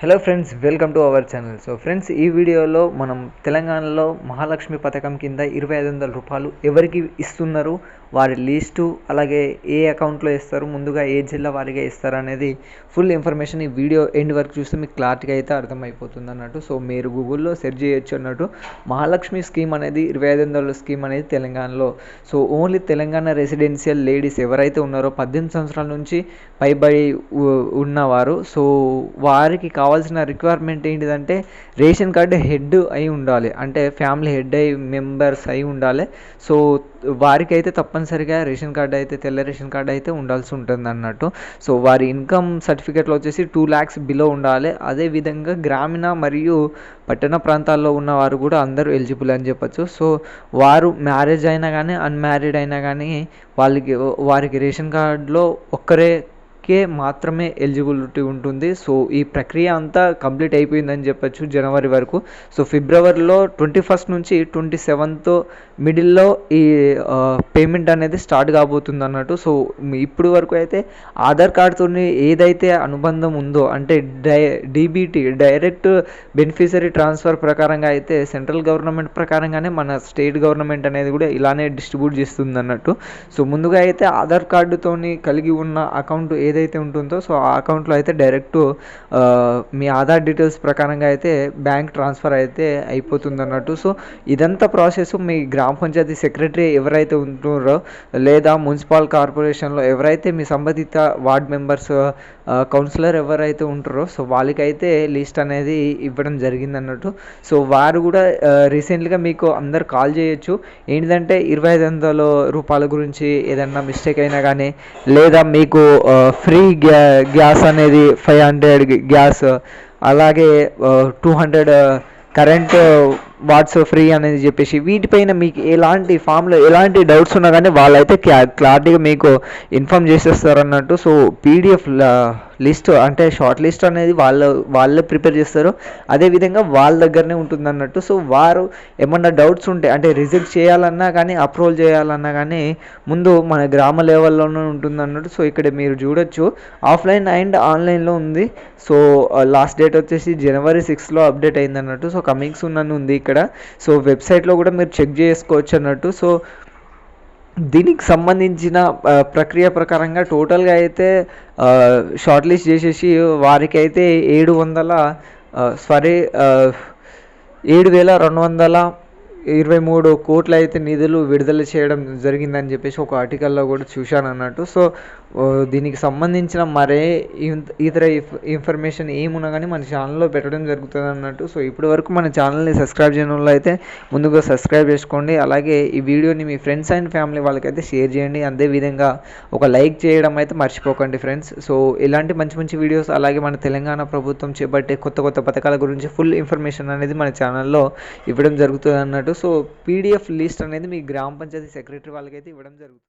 Hello friends welcome to our channel so friends ఈ వీడియోలో మనం తెలంగాణలో మహాలక్ష్మి పథకం కింద ఇరవై ఐదు వందల రూపాయలు ఎవరికి ఇస్తున్నారు వారి లిస్టు అలాగే ఏ అకౌంట్లో ఇస్తారు ముందుగా ఏ జిల్లా వారిగా ఇస్తారు అనేది ఫుల్ ఇన్ఫర్మేషన్ ఈ వీడియో ఎండ్ వరకు చూస్తే మీకు క్లారిటీగా అయితే అర్థమైపోతుంది అన్నట్టు. సో మీరు గూగుల్లో సెర్చ్ చేయొచ్చు అన్నట్టు. మహాలక్ష్మి స్కీమ్ అనేది ఇరవై ఐదు వందల స్కీమ్ అనేది తెలంగాణలో. So only Telangana residential ladies ఎవరైతే ఉన్నారో పద్దెనిమిది సంవత్సరాల నుంచి పైబడి ఉన్నవారు. సో వారికి కావాల్సిన రిక్వైర్మెంట్ ఏంటిదంటే రేషన్ కార్డు హెడ్ అయి ఉండాలి. అంటే ఫ్యామిలీ హెడ్ అయి మెంబర్స్ అయి ఉండాలి. సో వారికి అయితే తప్పనిసరిగా రేషన్ కార్డు అయితే తెల్ల రేషన్ కార్డు అయితే ఉండాల్సి ఉంటుంది అన్నట్టు సో వారి ఇన్కమ్ సర్టిఫికేట్లో వచ్చేసి టూ ల్యాక్స్ బిలో ఉండాలి. అదేవిధంగా గ్రామీణ మరియు పట్టణ ప్రాంతాల్లో ఉన్న వారు కూడా అందరూ ఎలిజిబుల్ అని చెప్పొచ్చు. సో వారు మ్యారేజ్ అయినా కానీ అన్మ్యారీడ్ అయినా కానీ వాళ్ళకి వారికి రేషన్ కార్డులో ఒక్కరే కే మాత్రమే ఎలిజిబిలిటీ ఉంటుంది. సో ఈ ప్రక్రియ అంతా కంప్లీట్ అయిపోయిందని చెప్పచ్చు జనవరి వరకు. సో ఫిబ్రవరిలో ట్వంటీ ఫస్ట్ నుంచి ట్వంటీ సెవెంత్ మిడిల్లో ఈ పేమెంట్ అనేది స్టార్ట్ కాబోతుంది అన్నట్టు సో ఇప్పుడు వరకు అయితే ఆధార్ కార్డుతో ఏదైతే అనుబంధం ఉందో అంటే డై డీబీటీ డైరెక్ట్ బెనిఫిషరీ ట్రాన్స్ఫర్ ప్రకారంగా అయితే సెంట్రల్ గవర్నమెంట్ ప్రకారంగానే మన స్టేట్ గవర్నమెంట్ అనేది కూడా ఇలానే డిస్ట్రిబ్యూట్ చేస్తుంది అన్నట్టు సో ముందుగా అయితే ఆధార్ కార్డుతోని కలిగి ఉన్న అకౌంట్ ఏదైతే ఉంటుందో సో ఆ అకౌంట్లో అయితే డైరెక్ట్ మీ ఆధార్ డీటెయిల్స్ ప్రకారంగా అయితే బ్యాంక్ ట్రాన్స్ఫర్ అయితే అయిపోతుంది అన్నట్టు సో ఇదంతా ప్రాసెస్ మీ గ్రామ పంచాయతీ సెక్రటరీ ఎవరైతే ఉంటున్నారో లేదా మున్సిపల్ కార్పొరేషన్లో ఎవరైతే మీ సంబంధిత వార్డ్ మెంబర్స్ కౌన్సిలర్ ఎవరైతే ఉంటారో సో వాళ్ళకైతే లిస్ట్ అనేది ఇవ్వడం జరిగింది అన్నట్టు సో వారు కూడా రీసెంట్గా మీకు అందరు కాల్ చేయొచ్చు. ఏంటంటే ఇరవై ఐదు వందల రూపాయల గురించి ఏదన్నా మిస్టేక్ అయినా కానీ లేదా మీకు ఫ్రీ గ్యా గ్యాస్ అనేది ఫైవ్ హండ్రెడ్ గ్యాస్. అలాగే two hundred current watts free అనేది చెప్పేసి వీటిపైన మీకు ఎలాంటి ఫామ్లో ఎలాంటి డౌట్స్ ఉన్నా కానీ వాళ్ళైతే క్లా క్లారిటీగా మీకు ఇన్ఫామ్ చేసేస్తారు అన్నట్టు సో పీడిఎఫ్ లిస్ట్ అంటే షార్ట్ లిస్ట్ అనేది వాళ్ళు వాళ్ళే ప్రిపేర్ చేస్తారు. అదేవిధంగా వాళ్ళ దగ్గరనే ఉంటుంది అన్నట్టు సో వారు ఏమన్నా డౌట్స్ ఉంటే అంటే రిజెక్ట్ చేయాలన్నా కానీ అప్రూవల్ చేయాలన్నా కానీ ముందు మన గ్రామ లెవెల్లోనే ఉంటుంది అన్నట్టు సో ఇక్కడ మీరు చూడొచ్చు. ఆఫ్లైన్ అండ్ ఆన్లైన్లో ఉంది. సో లాస్ట్ డేట్ వచ్చేసి జనవరి సిక్స్లో అప్డేట్ అయింది అన్నట్టు సో కమింగ్ సూన్ అని ఉంది. ఇక్కడ. సో వెబ్సైట్లో కూడా మీరు చెక్ చేసుకోవచ్చు అన్నట్టు. సో దీనికి సంబంధించిన ప్రక్రియ ప్రకారంగా టోటల్గా అయితే షార్ట్ లిస్ట్ చేసేసి వారికి అయితే ఏడు వందల సారీ ఏడు వేల రెండు వందల ఇరవై మూడు కోట్ల అయితే నిధులు విడుదల చేయడం జరిగిందని చెప్పేసి ఒక ఆర్టికల్లో కూడా చూశాను అన్నట్టు. సో దీనికి సంబంధించిన మరే ఇన్- ఇతర ఇన్ఫర్మేషన్ ఏమున్నా కానీ మన ఛానల్లో పెట్టడం జరుగుతుంది అన్నట్టు. సో ఇప్పటి వరకు మన ఛానల్ని సబ్స్క్రైబ్ చేయని వాళ్ళు అయితే ముందుగా సబ్స్క్రైబ్ చేసుకోండి. అలాగే ఈ వీడియోని మీ ఫ్రెండ్స్ అండ్ ఫ్యామిలీ వాళ్ళకైతే షేర్ చేయండి. అదేవిధంగా ఒక లైక్ చేయడం అయితే మర్చిపోకండి ఫ్రెండ్స్. సో ఇలాంటి మంచి మంచి వీడియోస్ అలాగే మన తెలంగాణ ప్రభుత్వం చేపట్టే కొత్త కొత్త పథకాల గురించి ఫుల్ ఇన్ఫర్మేషన్ అనేది మన ఛానల్లో ఇవ్వడం జరుగుతుంది అన్నట్టు. సో పీడిఎఫ్ లిస్ట్ అనేది మీ గ్రామ పంచాయతీ సెక్రటరీ వాళ్ళకైతే ఇవ్వడం జరుగుతుంది.